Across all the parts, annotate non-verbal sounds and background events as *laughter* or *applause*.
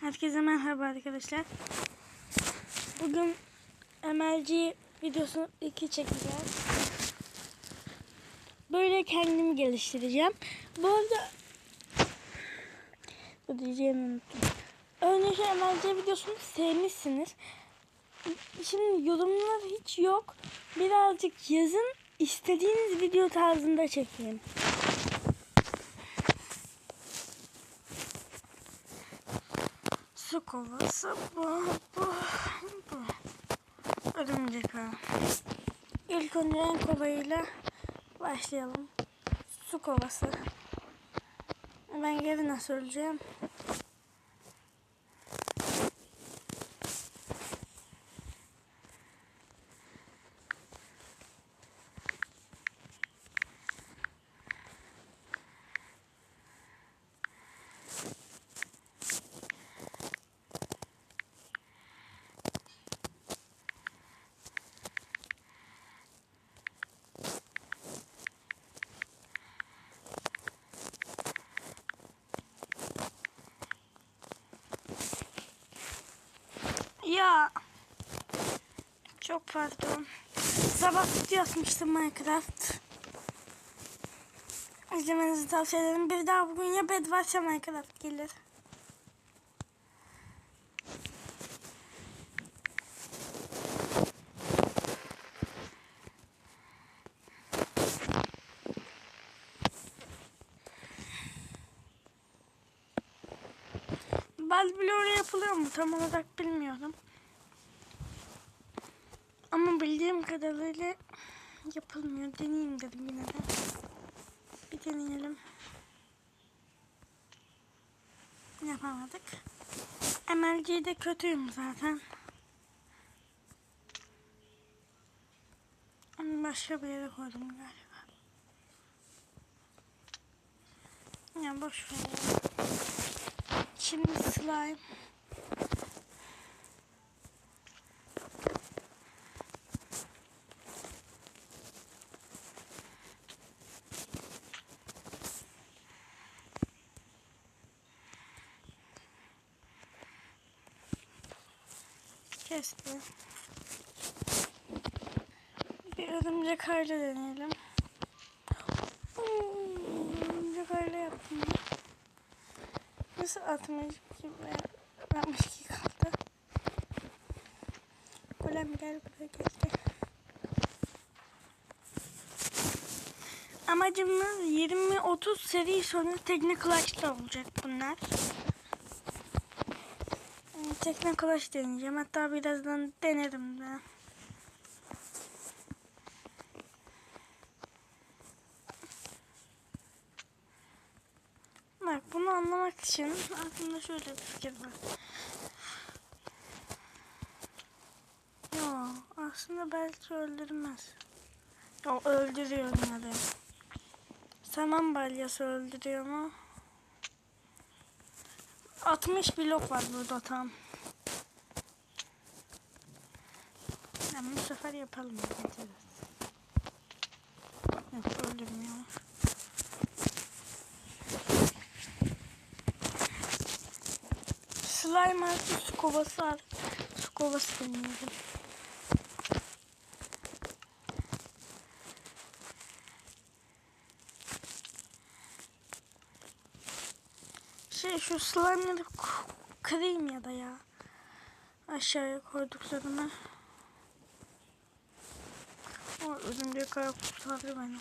Herkese merhaba arkadaşlar. Bugün MLG videosu 2 çekeceğiz. Böyle kendimi geliştireceğim. Bu arada bu diyeceğimi unuttum. Önceki MLG videosunu sevmişsiniz. Şimdi yorumlar hiç yok. Birazcık yazın istediğiniz video tarzında çekeyim. Su kovası bu, bu, bu. Örümcek ağı. İlk önce en kolayıyla başlayalım. Su kovası. Ben geri nasıl öleceğim? Ya. Çok pardon. Sabah video atmıştım Minecraft. İzlemenizi tavsiye ederim. Bir daha bugün ya bed varsa Minecraft gelir. Bal bloğu yapılıyor mu tam olarak bilmiyorum. Ama bildiğim kadarıyla yapılmıyor. Deneyeyim dedim yine de. Bir deneyelim. Yapamadık. MLG'de kötüyüm zaten. Onu başka bir yere koydum galiba. Ya boş ver. Şimdi slime. Kesti. Bir örümcek aile deneyelim. Hmm, Örümcek aile yaptım. Nasıl 62 ve 62 kaldı? Golem gel buraya geldi. Amacımız 20-30 seri sonra Techniclaş'ta olacak bunlar. Yani Techniclash deneyeceğim. Hatta birazdan denerim de. Bak bunu anlamak için aklımda şöyle bir fikir var. Yo aslında belki öldürmez. Yo öldürüyor de. Saman balyası öldürüyor mu? 60 blok var burada tam. Yani bu sefer yapalım. Getiririz. Yok öldürmüyor. Slime artı su kovası al. Su kovası deneyelim. Şey şu slime'ları kırayım ya da ya. Aşağıya koyduk. O örümcek ayak kurtardı beni.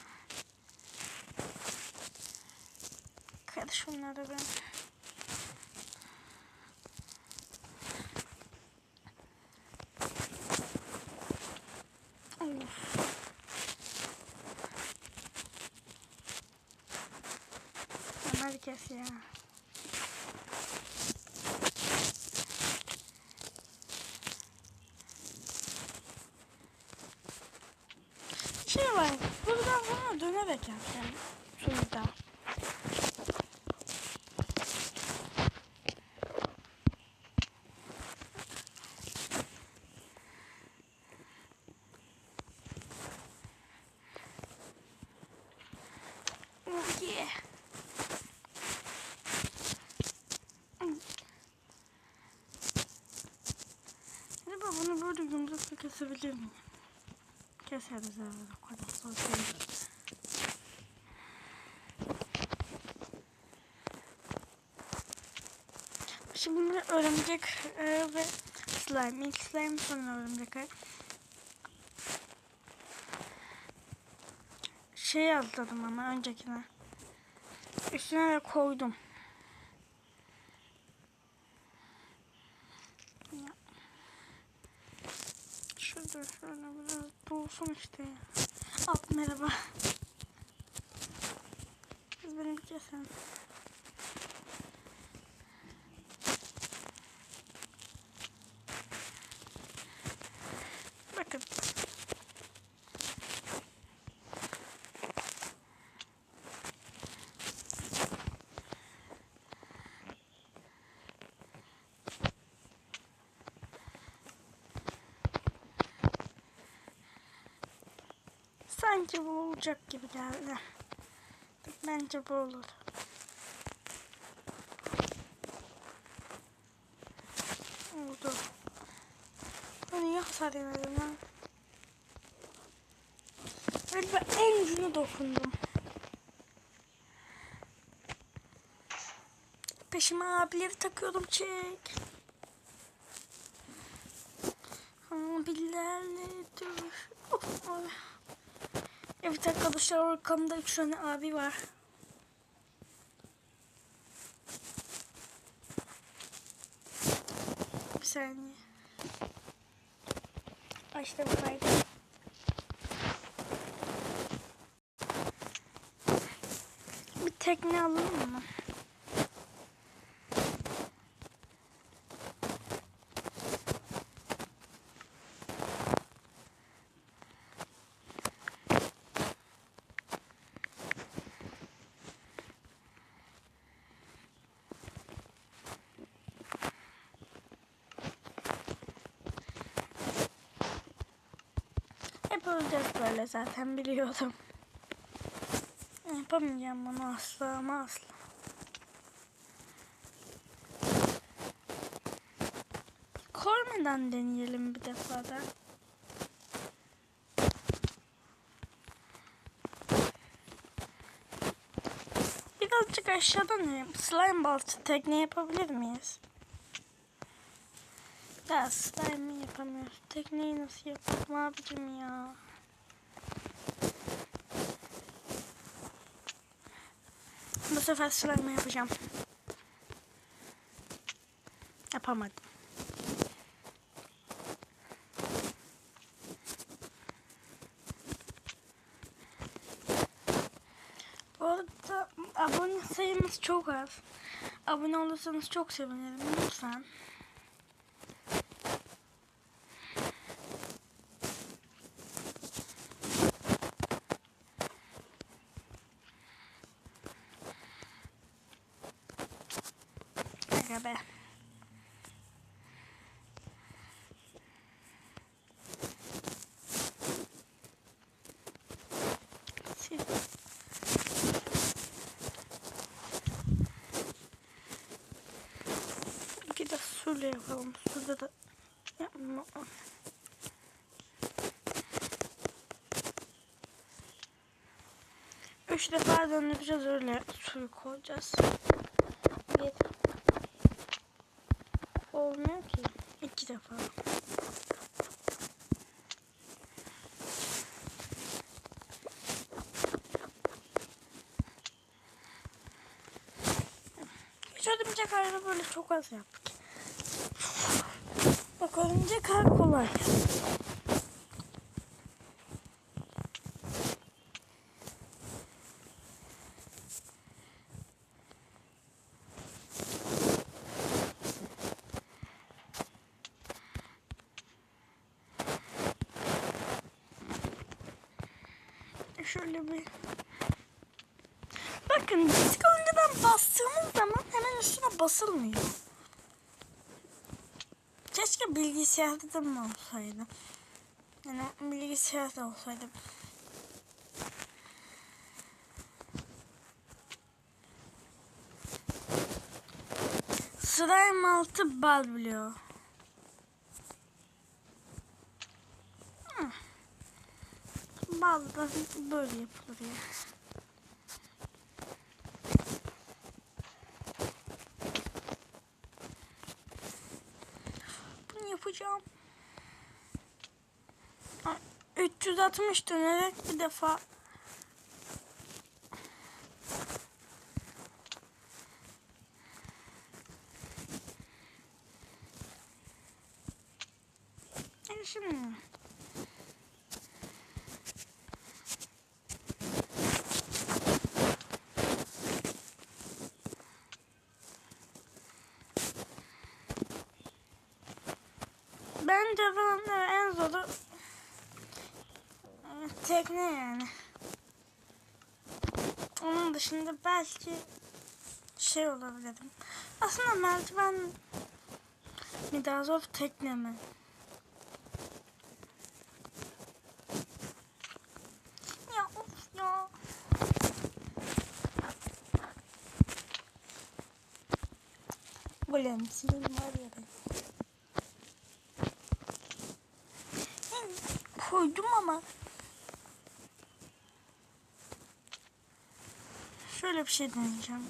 Kır şunları ben. Of. Ömer kes ya. Şey var. Buradan dönerek yapacağım. Şurada. Oh yeah. böyle yumrukla kesebilir miyim? Keseriz evet o kadar zor değil. Şimdi örümcek e, ve slime. İlk slime sonra örümcek. ağı. Şey atladım ama öncekine. Üstüne de koydum. Şurada şöyle biraz bulsun işte. At merhaba. Kız beni kesin. Bakın. Sanki bu olacak gibi geldi. Bence bu olur. Oldu. Ben niye hasar yemedim lan? Galiba en ucuna dokundum. Peşime abileri takıyordum çek. Abilerle dövüş. Of, ay. Evet arkadaşlar arkamda üç tane abi var. Bir saniye. İşte buradaydı. Bir tekne alalım mı? Hep öleceğiz böyle zaten biliyordum. Yapamayacağım bunu asla ama asla. Kormadan deneyelim bir defa da. Birazcık aşağıdan inelim. Slime balçı tekne yapabilir miyiz? Ya slime yapamıyoruz. Tekneyi nasıl yapalım abicim ya? Bu sefer slime yapacağım. Yapamadım. Bu abone sayımız çok az. Abone olursanız çok sevinirim lütfen. Aga be. Sil. Bir de yapalım. Suda da yapma. Üç defa döndüreceğiz öyle suyu koyacağız. Bir. Olmuyor ki. İki defa. Hiç örümcek ağını böyle çok az yaptık. Bak örümcek ağ kolay. Şöyle bir Bakın disk önceden bastığımız zaman hemen üstüne basılmıyor. Keşke bilgisayarda mı olsaydı? Yani bilgisayarda olsaydı. Slime altı bal biliyor. Bal da böyle yapılır ya. 360 dönerek bir defa E Şimdi Bence bana en zoru e, tekne yani. Dışında belki şey olabilirim. Aslında merdiven mi daha zor tekne mi? Ya of ya. Golem senin var Şöyle bir şey deneyeceğim.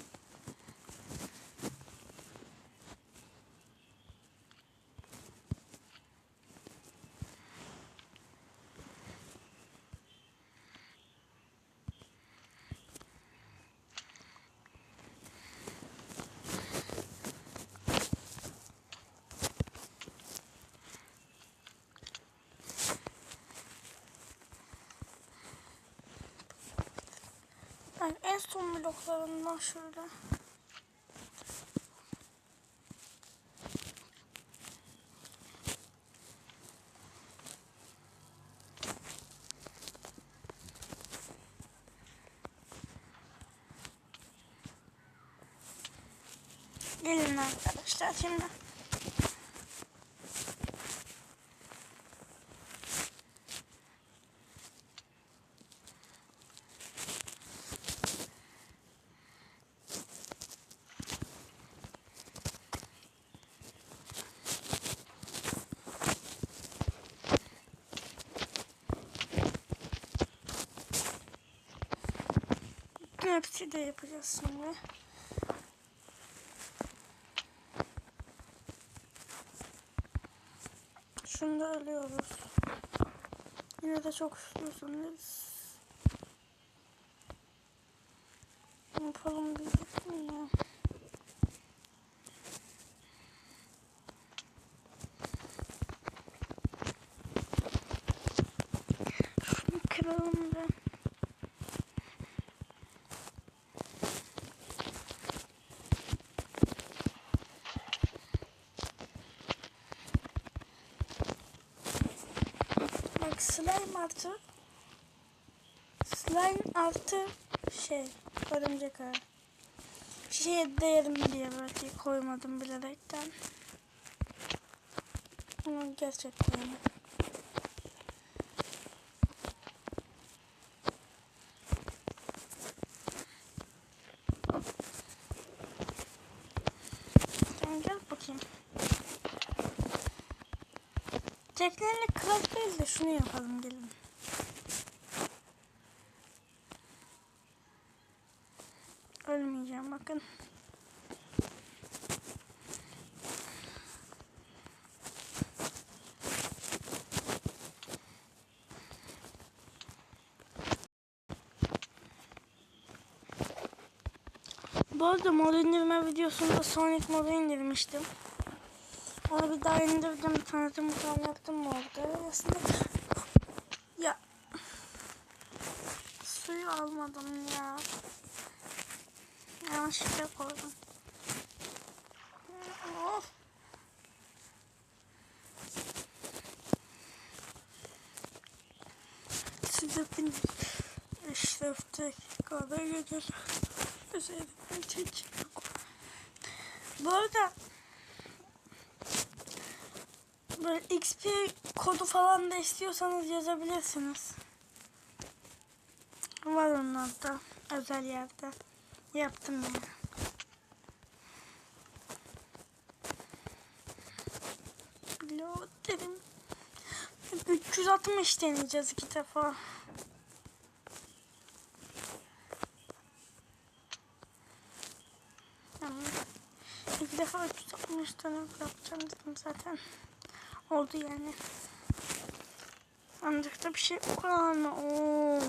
Yani en son bloklarından şöyle. Gelin arkadaşlar şimdi. Bütün hepsi de yapacağız şimdi. Şunu da ölüyoruz. Yine de çok üstünsünüz. Yapalım mi ya? Şunu kıralım da. Bak slime artı slime artı şey örümcek ağı. Şişeye değerim diye belki koymadım bilerekten. Ama gerçek. Sen gel bakayım. Tekneyle kılıç değil de şunu yapalım gelin. Ölmeyeceğim bakın. Bu arada mod indirme videosunda Sonic modu indirmiştim. Onu bir daha indirdim. Tanıtım falan yaptım orada. Aslında ya suyu almadım ya. Yanlışlıkla koydum. Of. Sıcakın eşrefte kadar gelir. Üzerinde çekim. Bu arada Böyle XP kodu falan da istiyorsanız yazabilirsiniz. Var onlar da özel yerde. Yaptım ben. Yani. Pilot dedim. 360 deneyeceğiz iki defa. İki defa 360 dönem yapacağım dedim zaten. Oldu yani. Ancak da bir şey var mı? Oo.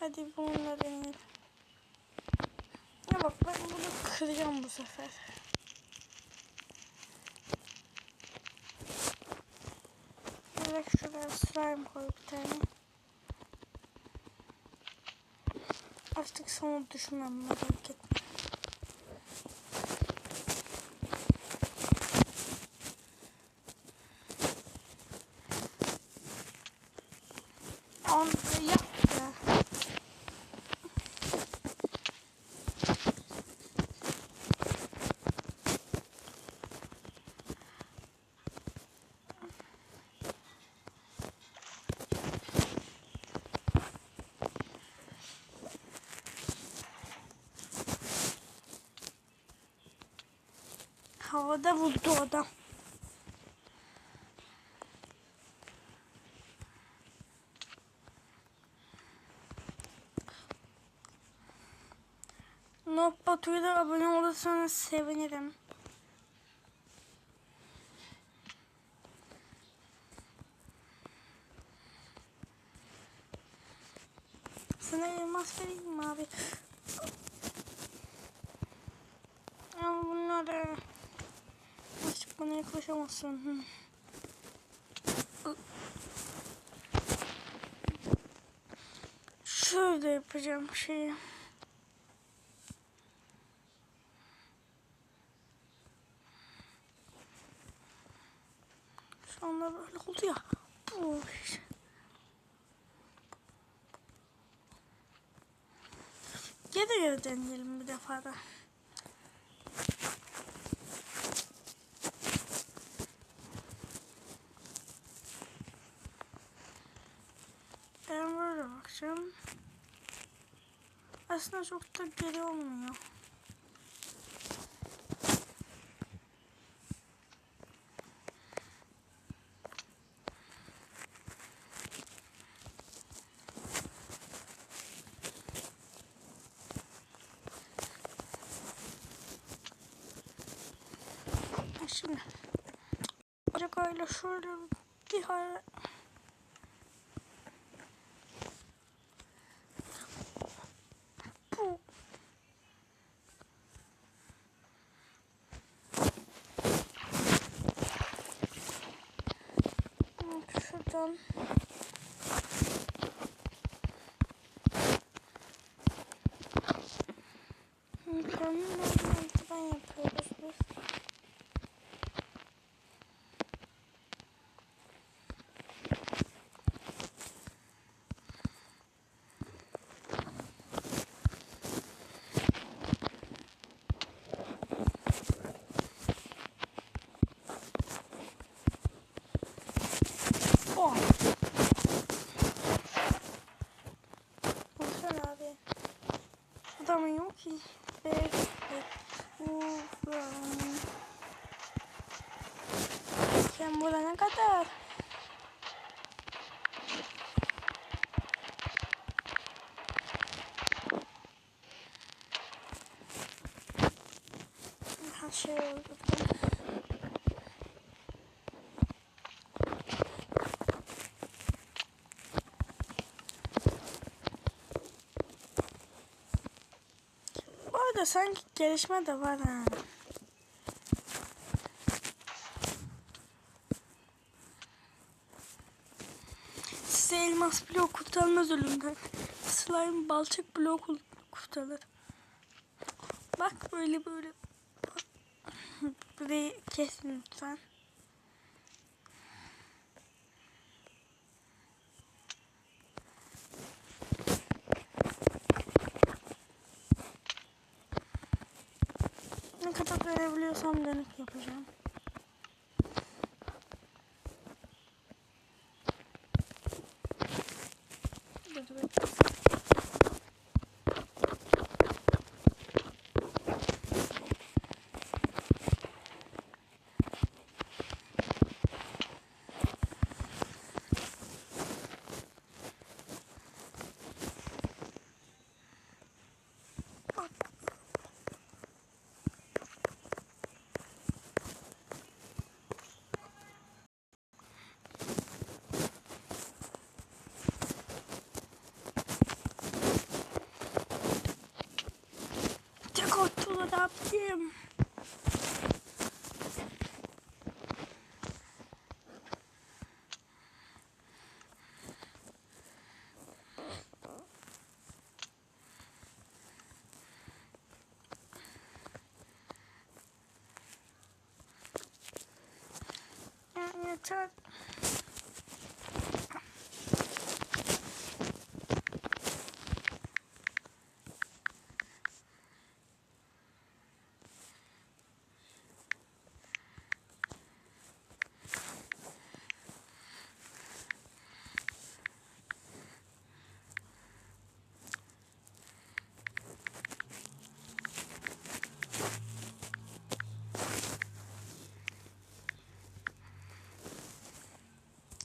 Hadi bununla deneyelim. Ya bak ben bunu kıracağım bu sefer. Direkt şuraya slime koy bir tane. Artık sana düşünmem merak etme. Onu yap ya. Havada vurdu adam. Nokta Twitter abone olursanız sevinirim. Sana elmas vereyim mi abi? Ama bunları artık Hı. Şöyle yapacağım şeyi. Şu anda böyle oldu ya. Bu iş. Geri geri deneyelim bir defa da. Ben böyle bakacağım. Aslında çok da geri olmuyor. Şimdi Ocak ayıyla şöyle Pardon. Yok ki. Sen bulana kadar. Her şey oldu. Bu arada sanki gelişme de var ha. Size elmas bloğu kurtarmaz ölümden. Slime balçık bloğu kurtarır. Bak böyle böyle. *laughs* Burayı kesin lütfen. Verebiliyorsam dönüp yapacağım. Dur, dur. Kontrol yaptım. Ya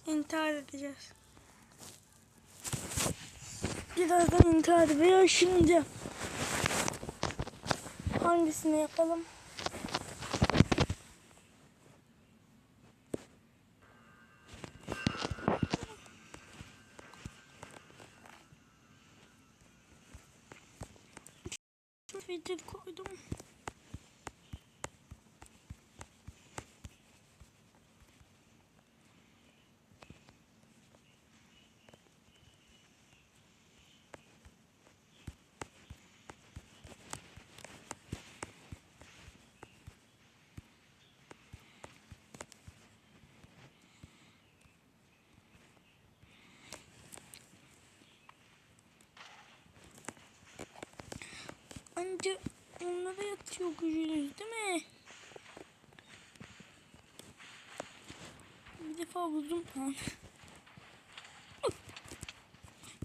İntihar edeceğiz. Birazdan intihar veya şimdi. Hangisini yapalım? Filtre koydum. Anca onlara yatıyor gücünüz değil mi? Bir defa buldum.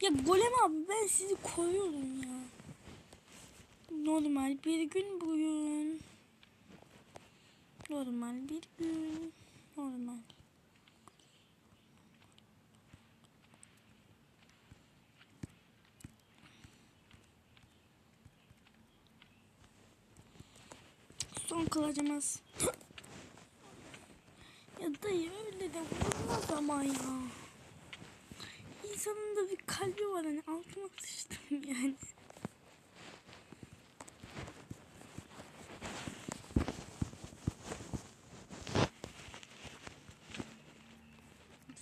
Ya Golem abi ben sizi koruyorum ya. Normal bir gün bugün. Normal bir gün. Normal. Son kılıcımız. *coughs* ya dayı öyle de vurmaz ama ya. İnsanın da bir kalbi var hani altıma sıçtım *laughs* yani.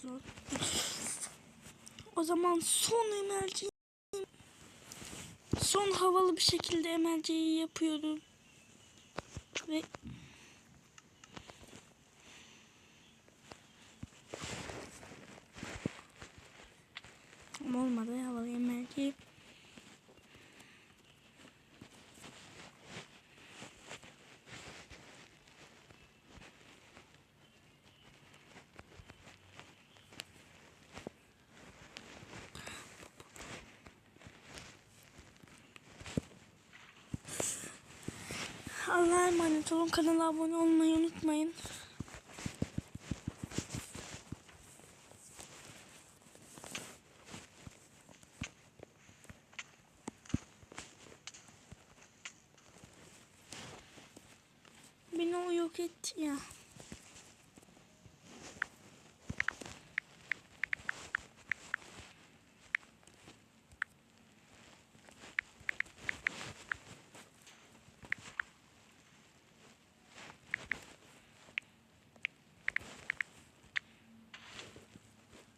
Zor. O zaman son emerci son havalı bir şekilde emerciyi yapıyorum. Ve Ama olmadı havalı emerci. Allah'a emanet olun. Kanala abone olmayı unutmayın. Beni o yok etti ya.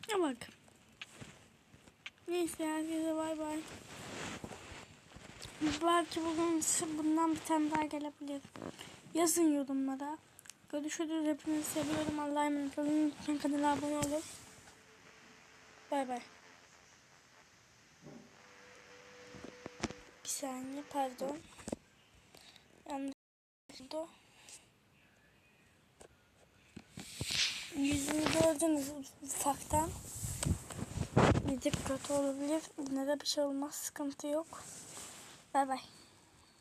Ya bak. Neyse herkese bay bay. Belki bugün bundan bir tane daha gelebilir. Yazın yorumlara. Görüşürüz. Hepinizi seviyorum. Allah'a emanet olun. Lütfen kanala abone olun. Bay bay. Bir saniye pardon. Yanlış oldu. Yüzünü gördünüz ufaktan. Bir dikkat olabilir. Yine de bir şey olmaz. Sıkıntı yok. Bay bay.